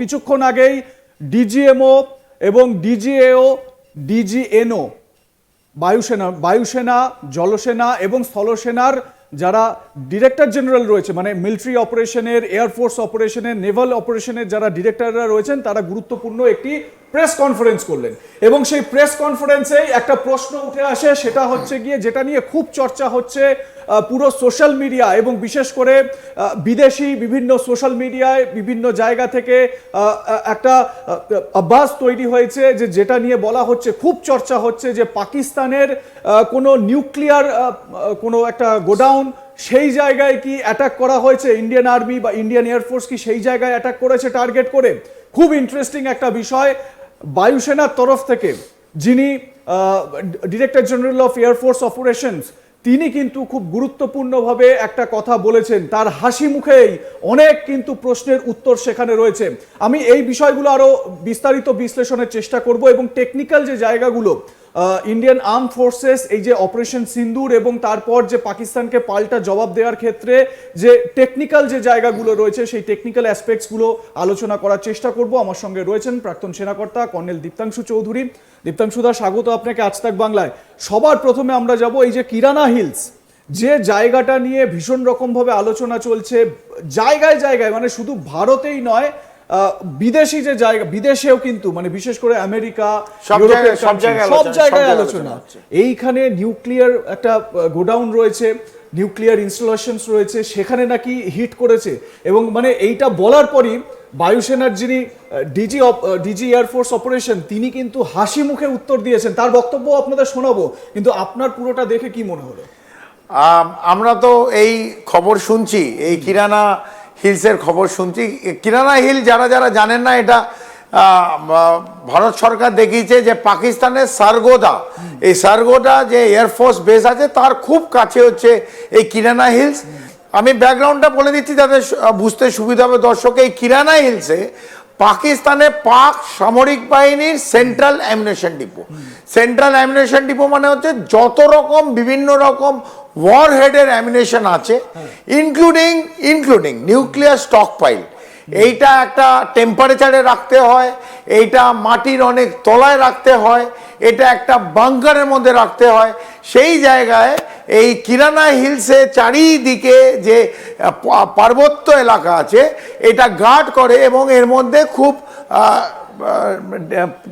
কিছুক্ষণ আগেই ডিজিএমও এবং ডিজিএও, ডিজিএনও, বায়ুসেনা বায়ুসেনা, জলসেনা এবং স্থলসেনার যারা ডিরেক্টর জেনারেল রয়েছে মানে মিলিটারি অপারেশনের এয়ারফোর্স অপারেশনের, নেভাল অপারেশনের যারা ডিরেক্টররা রয়েছেন, তারা গুরুত্বপূর্ণ একটি প্রেস কনফারেন্স করলেন। এবং সেই প্রেস কনফারেন্সেই একটা প্রশ্ন উঠে আসে, সেটা হচ্ছে গিয়ে যেটা নিয়ে খুব চর্চা হচ্ছে পুরো সোশ্যাল মিডিয়া এবং বিশেষ করে বিদেশি বিভিন্ন সোশ্যাল মিডিয়ায় বিভিন্ন জায়গা থেকে একটা অভ্যাস তৈরি হয়েছে যে যেটা নিয়ে বলা হচ্ছে, খুব চর্চা হচ্ছে যে পাকিস্তানের কোনো নিউক্লিয়ার কোনো একটা গোডাউন সেই জায়গায় কি অ্যাটাক করা হয়েছে? ইন্ডিয়ান আর্মি বা ইন্ডিয়ান এয়ারফোর্স কি সেই জায়গায় অ্যাটাক করেছে টার্গেট করে? খুব ইন্টারেস্টিং একটা বিষয়। বায়ুসেনার তরফ থেকে যিনি director general of air force operations তিনি কিন্তু খুব গুরুত্বপূর্ণভাবে একটা কথা বলেছেন। তার হাসি মুখেই অনেক কিন্তু প্রশ্নের উত্তর সেখানে রয়েছে। আমি এই বিষয়গুলো আরও বিস্তারিত বিশ্লেষণের চেষ্টা করব এবং টেকনিক্যাল যে জায়গাগুলো ইন্ডিয়ান আর্ম ফোর্সেস এই যে অপারেশন সিন্দুর এবং তারপর যে পাকিস্তানকে পাল্টা জবাব দেওয়ার ক্ষেত্রে যে টেকনিক্যাল যে জায়গাগুলো রয়েছে, সেই টেকনিক্যাল অ্যাসপেক্টসগুলো আলোচনা করার চেষ্টা করব। আমার সঙ্গে রয়েছেন প্রাক্তন সেনাকর্তা কর্নেল দীপ্তাংশু চৌধুরী। দীপ্তাংশুদা স্বাগত আপনাকে আজতাক বাংলায়। সবার প্রথমে আমরা যাব এই যে কিরানা হিলস যে জায়গাটা নিয়ে ভীষণ রকমভাবে আলোচনা চলছে, জায়গায় জায়গায় মানে শুধু ভারতেই নয় বিদেশি যে জায়গা বিদেশেও কিন্তু মানে বিশেষ করে আমেরিকা সব জায়গায়- আলোচনা-। এইখানে নিউক্লিয়ার একটা গোডাউন রয়েছে নিউক্লিয়ার ইনস্টলেশনস রয়েছে সেখানে নাকি হিট করেছে। এবং মানে এইটা বলার পরই বায়ুসেনার যিনি ডিজি ডিজি এয়ারফোর্স অপারেশন তিনি কিন্তু হাসি মুখে উত্তর দিয়েছেন। তার বক্তব্য আপনাদের শোনাবো কিন্তু আপনার পুরোটা দেখে কি মনে হলো? আম, আমরা তো এই খবর শুনছি এই কিরানা হিলসের খবর শুনছি। কিরানা হিল যারা যারা জানেন না, এটা ভারত সরকার দেখিয়েছে যে পাকিস্তানের সারগোদা, এই সারগোদা যে এয়ারফোর্স বেস আছে, তার খুব কাছে হচ্ছে এই কিরানা হিলস। আমি ব্যাকগ্রাউন্ডটা বলে দিচ্ছি যাতে বুঝতে সুবিধা হবে দর্শক, এই কিরানা হিলসে পাকিস্তানে পাক সামরিক বাহিনীর central ammunition depot central ammunition depot মানে হচ্ছে যত রকম, বিভিন্ন রকম ওয়ার হেডের অ্যামিনেশন আছে including including nuclear stock pile এইটা একটা টেম্পারেচারে রাখতে হয়, এইটা মাটির অনেক তলায় রাখতে হয়, এটা একটা বাংকারের মধ্যে রাখতে হয়। সেই জায়গায় এই কিরানা হিলসে চারিদিকে যে পার্বত্য এলাকা আছে, এটা গার্ড করে এবং এর মধ্যে খুব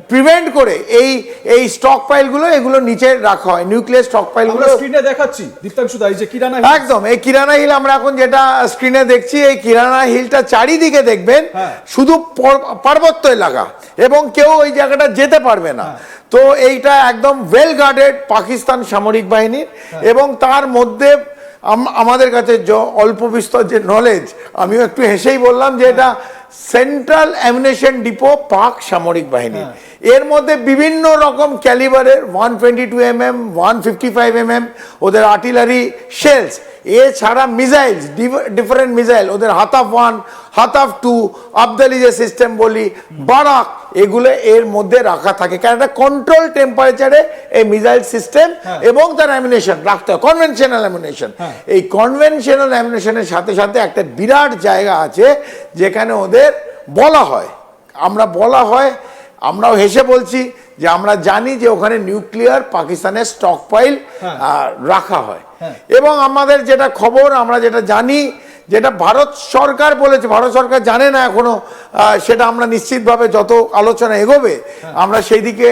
প্রিভেন্ট করে এই এই স্টক পাইলগুলো এগুলো নিচে রাখা হয় নিউক্লিয়ার স্টক আমরা পাইলগুলো স্ক্রিনে দেখাচ্ছি দীপ্তাংশু দা এই যে কিরানা একদম এই কিরানা হিল আমরা এখন যেটা স্ক্রিনে দেখছি এই কিরানা হিলটা চারিদিকে দেখবেন হ্যাঁ। শুধু পর- পার্বত্য এলাকা এবং কেউ ওই জায়গাটা যেতে পারবে না। তো এইটা একদম ওয়েল গার্ডেড পাকিস্তান সামরিক বাহিনীর এবং তার মধ্যে আমাদের কাছে য- অল্প বিস্তর যে নলেজ আমিও একটু হেসেই বললাম যে এটা সেন্ট্রাল অ্যামিনেশন ডিপো পাক সামরিক বাহিনী। এর মধ্যে বিভিন্ন রকম ক্যালিবারের one twenty two M M one fifty five M M ওদের আর্টিলারি শেলস এছাড়া মিসাইলস ডিফারেন্ট মিসাইল ওদের হাতাফ ওয়ান হাতাফ টু আবদালি যে সিস্টেম বলি বারাক এগুলো এর মধ্যে রাখা থাকে। কারণ এটা কন্ট্রোল টেম্পারেচারে এই মিসাইল সিস্টেম এবং তার অ্যামিনেশন রাখতে হয় কনভেনশনাল অ্যামিনেশন এই কনভেনশনাল অ্যামিনেশনের সাথে সাথে একটা বিরাট জায়গা আছে যেখানে ওদের বলা হয়। আমরা বলা হয় আমরাও হেসে বলছি যে আমরা জানি যে ওখানে নিউক্লিয়ার পাকিস্তানের স্টক পাইল রাখা হয়। এবং আমাদের যেটা খবর আমরা যেটা জানি যেটা ভারত সরকার বলেছে ভারত সরকার জানে না এখনও সেটা আমরা নিশ্চিতভাবে যত আলোচনা এগোবে আমরা সেই দিকে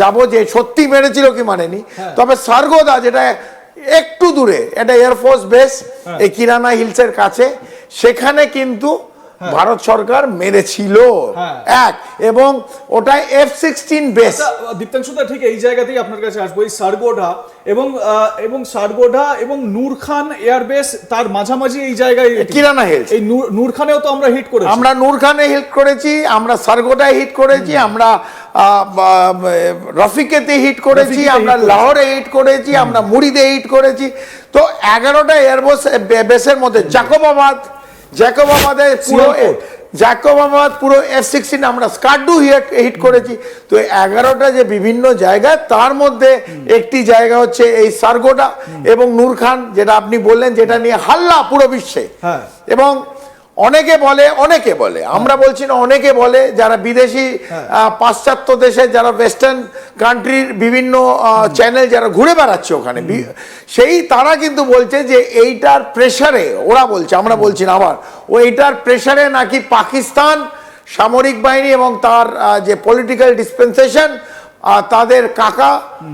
যাব যে সত্যি মেরেছিল কি মানেনি। তবে সার্গোদা যেটা একটু দূরে এটা এয়ারফোর্স বেস এই কিরানা হিলসের কাছে সেখানে কিন্তু ভারত সরকার মেরেছিল। হ্যাঁ। এক এবং ওটা এফ সিক্সটিন বেস আচ্ছা, দীপ্তাংশুদা ঠিক এই জায়গাতেই আপনার কাছে আসব এই সারগোডা এবং এবং সারগোডা এবং নূর খান এয়ারবেস তার মাঝামাঝি এই জায়গায় কিরানা হিলস এই নূর- নূর খানেও তো আমরা হিট করেছি। আমরা নূরখানে হিট করেছি আমরা সারগোডায় হিট করেছি আমরা রফিকেতে হিট করেছি আমরা লাহোরে হিট করেছি আমরা মুড়িতে হিট করেছি। তো এগারোটা এয়ারবোস বেসের মধ্যে জাকোবাবাদ জাকোবাবাদে পুরো সিয়ালকোট। জাকোবাবাদ পুরো এফ সিক্সটিন আমরা স্কার্ডু হিট হিট করেছি তো এগারোটা যে বিভিন্ন জায়গা তার মধ্যে একটি জায়গা হচ্ছে এই সার্গোটা এবং নূর খান যেটা আপনি বললেন যেটা নিয়ে হাল্লা পুরো বিশ্বে হ্যাঁ। এবং অনেকে বলে অনেকে বলে আমরা বলছি না অনেকে বলে যারা বিদেশি পাশ্চাত্য দেশে যারা ওয়েস্টার্ন কান্ট্রির বিভিন্ন চ্যানেল যারা ঘুরে বেড়াচ্ছে ওখানে সেই তারা কিন্তু বলছে যে এইটার প্রেশারে ওরা বলছে আমরা বলছি না আবার ও এইটার প্রেসারে নাকি পাকিস্তান সামরিক বাহিনী এবং তার যে পলিটিক্যাল ডিসপেন্সেশন তাদের কাকা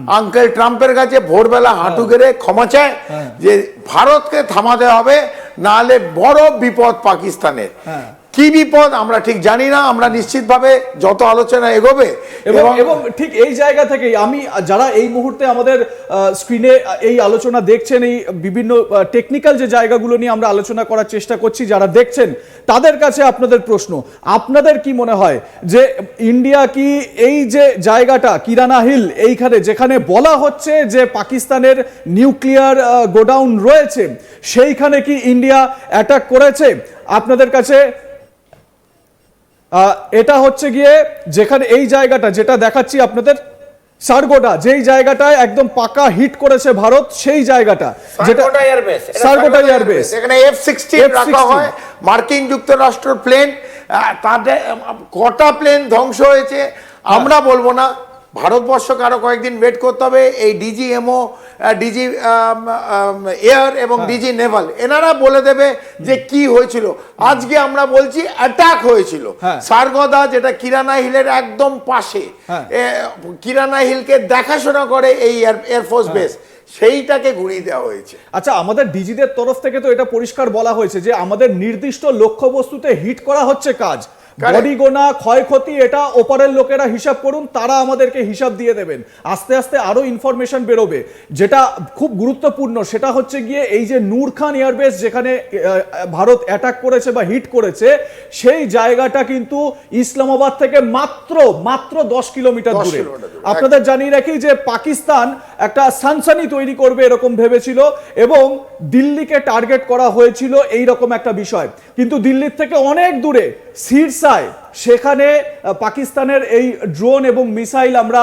আঙ্কেল ট্রাম্পের কাছে ভোরবেলা হাঁটু গেড়ে ক্ষমা চায় যে ভারতকে থামাতে হবে নাহলে বড় বিপদ পাকিস্তানের। হ্যাঁ। কি বিপদ আমরা ঠিক জানি না আমরা নিশ্চিতভাবে যত আলোচনা এগোবে এবং এবং ঠিক এই জায়গা থেকেই আমি যারা এই মুহূর্তে আমাদের স্ক্রিনে এই আলোচনা দেখছেন এই বিভিন্ন টেকনিক্যাল যে জায়গাগুলো নিয়ে আমরা আলোচনা করার চেষ্টা করছি যারা দেখছেন তাদের কাছে আপনাদের প্রশ্ন আপনাদের কি মনে হয় যে ইন্ডিয়া কি এই যে জায়গাটা কিরানা হিল এইখানে যেখানে বলা হচ্ছে যে পাকিস্তানের নিউক্লিয়ার গোডাউন রয়েছে সেইখানে কি ইন্ডিয়া অ্যাটাক করেছে? আপনাদের কাছে এটা হচ্ছে গিয়ে যেখানে এই জায়গাটা যেটা দেখাচ্ছি আপনাদের সারগোটা যেই জায়গাটায় একদম পাকা হিট করেছে ভারত সেই জায়গাটা। যেটা সার্গোটা এয়ারবেস এখানে এফ সিক্সটিন রাখা F-16 হয় মার্কিন যুক্তরাষ্ট্র প্লেন তাদের কটা প্লেন ধ্বংস হয়েছে আমরা বলব না। ভারতবর্ষকে আরও কয়েকদিন ওয়েট করতে হবে। এই ডিজিএমও ডিজি এয়ার এবং ডিজি নেভাল এনারা বলে দেবে যে কি হয়েছিল। আজকে আমরা বলছি অ্যাটাক হয়েছিল। হ্যাঁ। সারগদা যেটা কিরানা হিলের একদম পাশে হ্যাঁ। কিরানা হিলকে দেখাশোনা করে এই এয়ারফোর্স বেস সেইটাকে ঘুরিয়ে দেওয়া হয়েছে। আচ্ছা আমাদের ডিজিদের তরফ থেকে তো এটা পরিষ্কার বলা হয়েছে যে আমাদের নির্দিষ্ট লক্ষ্যবস্তুতে হিট করা হচ্ছে কাজ. বডি গোনা ক্ষয়ক্ষতি এটা ওপারের লোকেরা হিসাব করুন তারা আমাদেরকে হিসাব দিয়ে দেবেন। আস্তে আস্তে আরও ইনফরমেশন বেরোবে। যেটা খুব গুরুত্বপূর্ণ সেটা হচ্ছে গিয়ে এই যে নূর খান এয়ারবেস যেখানে ভারত অ্যাটাক করেছে বা হিট করেছে সেই জায়গাটা কিন্তু ইসলামাবাদ থেকে মাত্র মাত্র দশ কিলোমিটার দূরে। কিলোমিটার দূরে। আপনাদের জানিয়ে রাখি যে পাকিস্তান একটা সানসানি তৈরি করবে এরকম ভেবেছিল এবং দিল্লিকে টার্গেট করা হয়েছিল এই রকম একটা বিষয়। কিন্তু দিল্লির থেকে অনেক দূরে সিরসায়, সেখানে পাকিস্তানের এই ড্রোন এবং মিসাইল আমরা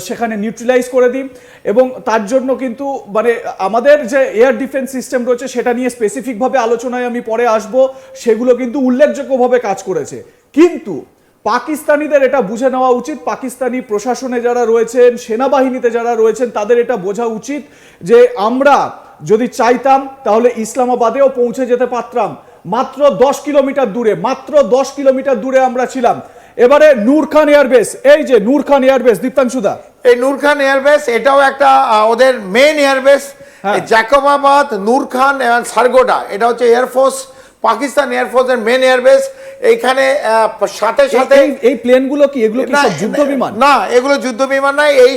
সেখানে নিউট্রিলাইজ করে দিই। এবং তার জন্য কিন্তু মানে আমাদের যে এয়ার ডিফেন্স সিস্টেম রয়েছে, সেটা নিয়ে স্পেসিফিকভাবে আলোচনায় আমি পরে আসব। সেগুলো কিন্তু উল্লেখযোগ্যভাবে কাজ করেছে। কিন্তু, পাকিস্তানিদের এটা বুঝে নেওয়া উচিত। পাকিস্তানি প্রশাসনে যারা রয়েছেন, সেনাবাহিনীতে যারা রয়েছেন, তাদের এটা বোঝা উচিত যে আমরা যদি চাইতাম, তাহলে ইসলামাবাদেও পৌঁছে যেতে পারতাম। মাত্র দশ কিলোমিটার দূরে মাত্র দশ কিলোমিটার দূরে আমরা ছিলাম। এবারে নূর খান এয়ারবেস এই যে নূর খান এয়ারবেস দীপ্তাংশুদা। এই নূর খান এয়ারবেস এটাও একটা ওদের মেন এয়ারবেস। জ্যাকবাবাদ নূর খান এবং সারগোডা এটা হচ্ছে এয়ারফোর্স পাকিস্তান এয়ারফোর্সের মেন এয়ারবেস। এইখানে সাথে সাথে এই প্লেনগুলো কি এগুলো কি না, সব যুদ্ধ বিমান না এগুলো যুদ্ধ বিমান নয় এই